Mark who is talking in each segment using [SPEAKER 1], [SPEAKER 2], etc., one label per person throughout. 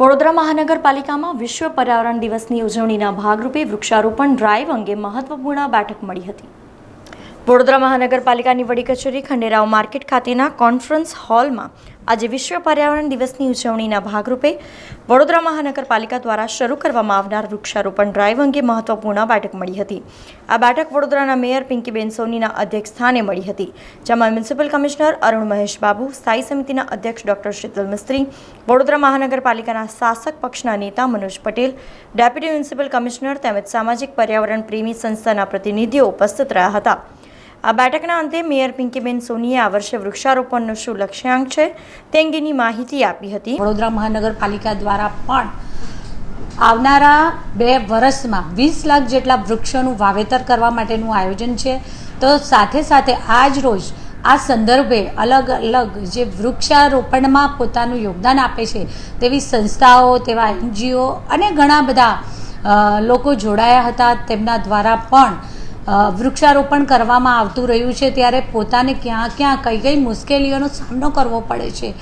[SPEAKER 1] વડોદરા મહાનગરપાલિકામાં વિશ્વ પર્યાવરણ દિવસની ઉજવણીના ભાગરૂપે વૃક્ષારોપણ ડ્રાઈવ અંગે મહત્વપૂર્ણ બેઠક મળી હતી. વડોદરા મહાનગરપાલિકાની વડી કચેરી ખંડેરાવ માર્કેટ ખાતેના કોન્ફરન્સ હોલમાં આજે વિશ્વ પર્યાવરણ દિવસની ઉજવણીના ભાગરૂપે વડોદરા મહાનગરપાલિકા દ્વારા શરૂ કરવામાં આવનાર વૃક્ષારોપણ ડ્રાઈવ અંગે મહત્વપૂર્ણ બેઠક મળી હતી. આ બેઠક વડોદરાના મેયર પિંકીબેન સોનીના અધ્યક્ષ સ્થાને મળી હતી, જેમાં મ્યુનિસિપલ કમિશનર અરુણ મહેશ બાબુ, સ્થાયી સમિતિના અધ્યક્ષ ડોક્ટર શીતલ મિસ્ત્રી, વડોદરા મહાનગરપાલિકાના શાસક પક્ષના નેતા Manoj Patel, deputy municipal commissioner તેમજ સામાજિક પર્યાવરણ પ્રેમી સંસ્થાના પ્રતિનિધિઓ ઉપસ્થિત રહ્યા હતા. આ બેઠકના અંતે મેયર પિંકીબેન સોનીએ આ વર્ષે વૃક્ષારોપણનો શું લક્ષ્યાંક છે તે અંગેની માહિતી આપી હતી.
[SPEAKER 2] વડોદરા મહાનગરપાલિકા દ્વારા પણ આવનારા બે વર્ષમાં વીસ લાખ જેટલા વૃક્ષોનું વાવેતર કરવા માટેનું આયોજન છે. તો સાથે સાથે આજ રોજ આ સંદર્ભે અલગ અલગ જે વૃક્ષારોપણમાં પોતાનું યોગદાન આપે છે તેવી સંસ્થાઓ, તેવા એનજીઓ અને ઘણા બધા લોકો જોડાયા હતા. તેમના દ્વારા પણ વૃક્ષારોપણ કરવામાં આવતું રહ્યું છે ત્યારે પોતાને ક્યાં ક્યાં કઈ કઈ મુશ્કેલીઓનો સામનો કરવો પડે છે.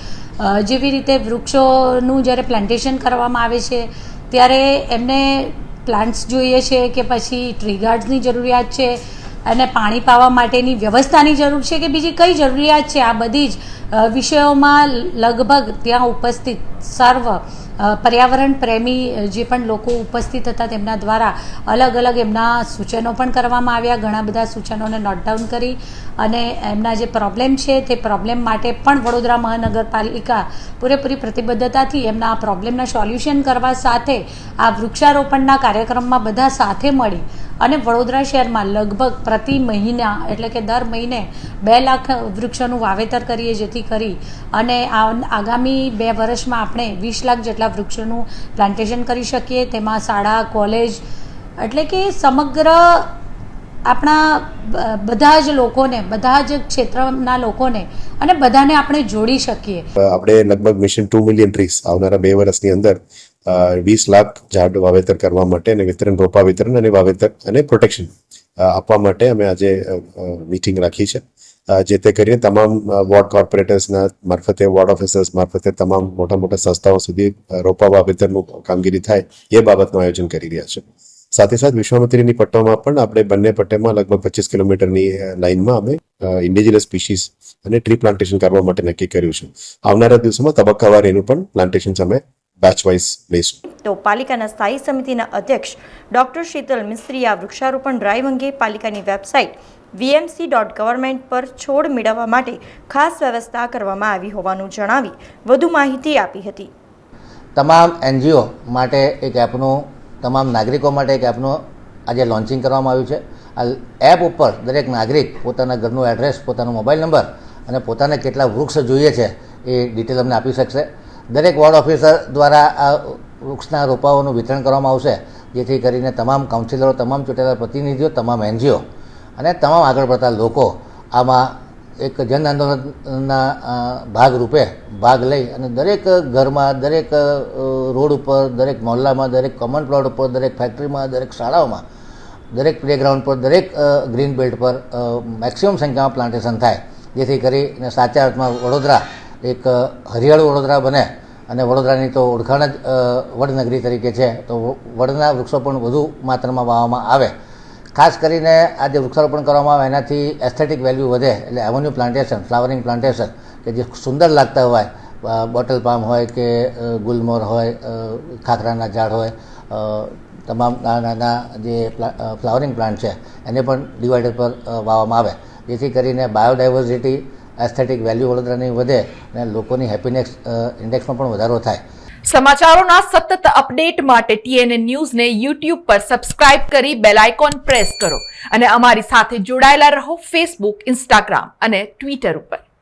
[SPEAKER 2] જેવી રીતે વૃક્ષોનું જ્યારે પ્લાન્ટેશન કરવામાં આવે છે, ત્યારે એમને પ્લાન્ટ્સ જોઈએ છે કે પછી ટ્રી ગાર્ડ્સની જરૂરિયાત છે અને પાણી પાવા માટેની વ્યવસ્થાની જરૂર છે કે બીજી કઈ જરૂરિયાત છે? આ બધી જ વિષયોમાં લગભગ ત્યાં ઉપસ્થિત સર્વ પર્યાવરણ પ્રેમી જે પણ લોકો ઉપસ્થિત હતા તેમના દ્વારા અલગ અલગ એમના સૂચનો પણ કરવામાં આવ્યા. ઘણા બધા સૂચનોને નોટ ડાઉન કરી અને એમના જે પ્રોબ્લેમ છે તે પ્રોબ્લેમ માટે પણ વડોદરા મહાનગરપાલિકા પૂરેપૂરી પ્રતિબદ્ધતાથી એમના આ પ્રોબ્લેમના સોલ્યુશન કરવા સાથે આ વૃક્ષારોપણના કાર્યક્રમમાં બધા સાથે મળી અને વડોદરા શહેરમાં લગભગ પ્રતિ મહિના, એટલે કે દર મહિને બે લાખ વૃક્ષોનું વાવેતર કરીએ જેથી કરી અને આગામી બે વર્ષમાં આપણે વીસ લાખ જેટલા વૃક્ષોનું પ્લાન્ટેશન કરી શકીએ. તેમાં શાળા, કોલેજ, એટલે કે સમગ્ર આપણા બધા જ લોકોને, બધા જ ક્ષેત્રના લોકોને અને બધાને આપણે જોડી શકીએ.
[SPEAKER 3] આપણે લગભગ મિશન ટુ મિલિયન ટ્રીસ આવનારા બે વર્ષની અંદર વીસ લાખ ઝાડ વાવેતર કરવા માટે અને વિતરણ, રોપા વિતરણ અને વાવેતર અને પ્રોટેક્શન આપવા માટે અમે આજે મીટિંગ રાખી છે. જે તે કરીને તમામ વોર્ડ કોર્પોરેટર્સના મારફતે વોર્ડ ઓફિસર્સ મારફતે તમામ મોટા મોટા સંસ્થાઓ સુધી રોપા વાવેતરનું કામગીરી થાય એ બાબતનું આયોજન કરી રહ્યા છે. સાથે સાથે વિશ્વામિત્રીની પટ્ટામાં પણ આપણે બંને પટ્ટેમાં લગભગ પચીસ કિલોમીટરની લાઇનમાં અમે ઇન્ડિજિનસ સ્પીસીસ અને ટ્રી પ્લાન્ટેશન કરવા માટે નક્કી કર્યું છે. આવનારા દિવસોમાં તબક્કાવાર એનું પણ પ્લાન્ટેશન અમે બેચ વાઇઝ લઈશું
[SPEAKER 1] તો પાલિકાના સ્થાયી સમિતિના અધ્યક્ષ ડોક્ટર શીતલ મિસ્ત્રી આ વૃક્ષારોપણ ડ્રાઈવ અંગે પાલિકાની વેબસાઇટ વીએમસી ડોટ ગવર્મેન્ટ પર છોડ મેળવવા માટે ખાસ વ્યવસ્થા કરવામાં આવી હોવાનું જણાવી વધુ માહિતી આપી હતી.
[SPEAKER 4] તમામ એનજીઓ માટે એક એપનું તમામ નાગરિકો માટે એક એપનું આજે લોન્ચિંગ કરવામાં આવ્યું છે. આ એપ ઉપર દરેક નાગરિક પોતાના ઘરનું એડ્રેસ પોતાનો મોબાઈલ નંબર અને પોતાને કેટલા વૃક્ષ જોઈએ છે એ ડિટેલ અમને આપી શકશે. દરેક વોર્ડ ઓફિસર દ્વારા આ વૃક્ષના રોપાઓનું વિતરણ કરવામાં આવશે, જેથી કરીને તમામ કાઉન્સિલરો તમામ ચૂંટાયેલા પ્રતિનિધિઓ, તમામ એનજીઓ અને તમામ આગળ પડતા લોકો આમાં એક જન આંદોલનના ભાગરૂપે ભાગ લઈ અને દરેક ઘરમાં, દરેક રોડ ઉપર, દરેક મહોલ્લામાં, દરેક કોમન પ્લોટ ઉપર, દરેક ફેક્ટરીમાં દરેક શાળાઓમાં, દરેક પ્લેગ્રાઉન્ડ પર, દરેક ગ્રીન બેલ્ટ પર મેક્સિમમ સંખ્યામાં પ્લાન્ટેશન થાય, જેથી કરીને સાચા અર્થમાં વડોદરા એક હરિયાળું વડોદરા બને અને વડોદરાની તો ઓળખાણ જ વડનગરી તરીકે છે, તો વડના વૃક્ષો પણ વધુ માત્રામાં વાવવામાં આવે. ખાસ કરીને આ જે વૃક્ષારોપણ કરવામાં આવે, એનાથી એસ્થેટિક વેલ્યુ વધે, એટલે એવન્યુ પ્લાન્ટેશન ફ્લાવરિંગ પ્લાન્ટેશન કે જે સુંદર લાગતા હોય બોટલ પામ હોય કે ગુલમોર હોય ખાખરાના ઝાડ હોય તમામ નાના નાના જે ફ્લાવરિંગ પ્લાન્ટ છે, એને પણ ડિવાઈડર પર વાવવામાં આવે. જેથી કરીને બાયોડાયવર્સિટી એસ્થેટિક વેલ્યુ વડોદરાની વધે અને લોકોની હેપીનેસ ઇન્ડેક્સમાં પણ વધારો થાય.
[SPEAKER 5] સમાચારોના સતત અપડેટ માટે ટીએનએ ન્યૂઝને યુટ્યુબ પર સબસ્ક્રાઇબ કરી બેલ આઇકોન પ્રેસ કરો અને અમારી સાથે જોડાયેલા રહો ફેસબુક ઇન્સ્ટાગ્રામ અને ટ્વિટર ઉપર.